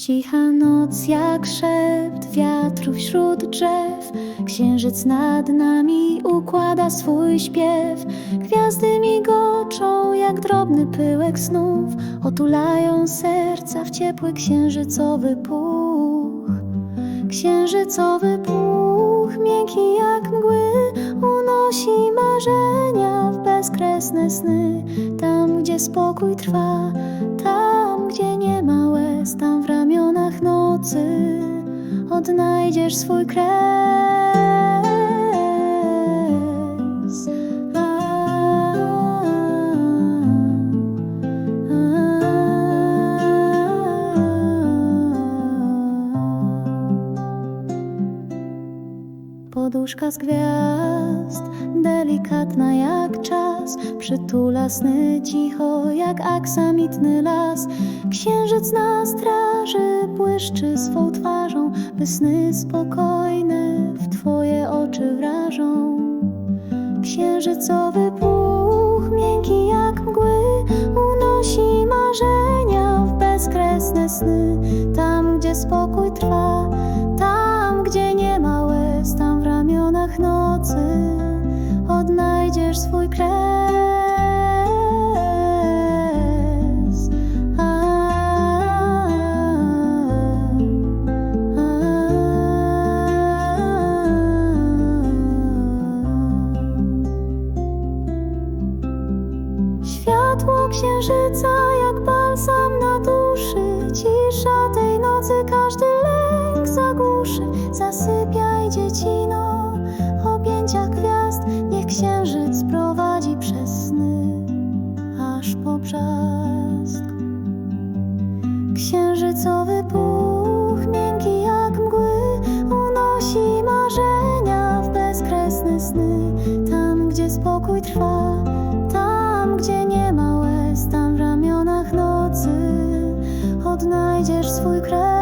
Cicha noc jak szept wiatru wśród drzew. Księżyc nad nami układa swój śpiew. Gwiazdy migoczą jak drobny pyłek snów. Otulają serca w ciepły księżycowy puch. Księżycowy puch, miękki jak mgły Unosi marzenia w bezkresne sny. Tam, gdzie spokój trwa Tam, gdzie nie ma łez Tam nocy Odnajdziesz swój kres A, a, a. Poduszka z gwiazd, delikatna jak czas, przytula sny cicho jak aksamitny las. Księżyc na straży błyszczy swą twarzą, by sny spokojne w twoje oczy wrażą. Księżycowy puch, miękki jak mgły, unosi marzenia w bezkresne sny. Tam, gdzie spokój trwa, tam, gdzie nie ma łez, tam w ramionach nocy odnajdziesz swój kres. księżyca jak balsam na duszy. Cisza tej nocy każdy lęk zagłuszy. Zasypiaj dziecino w objęciach gwiazd. Niech księżyc prowadzi przez sny aż po brzask. Księżycowy puch miękki jak mgły Unosi marzenia w bezkresne sny. Tam gdzie spokój trwa свою край.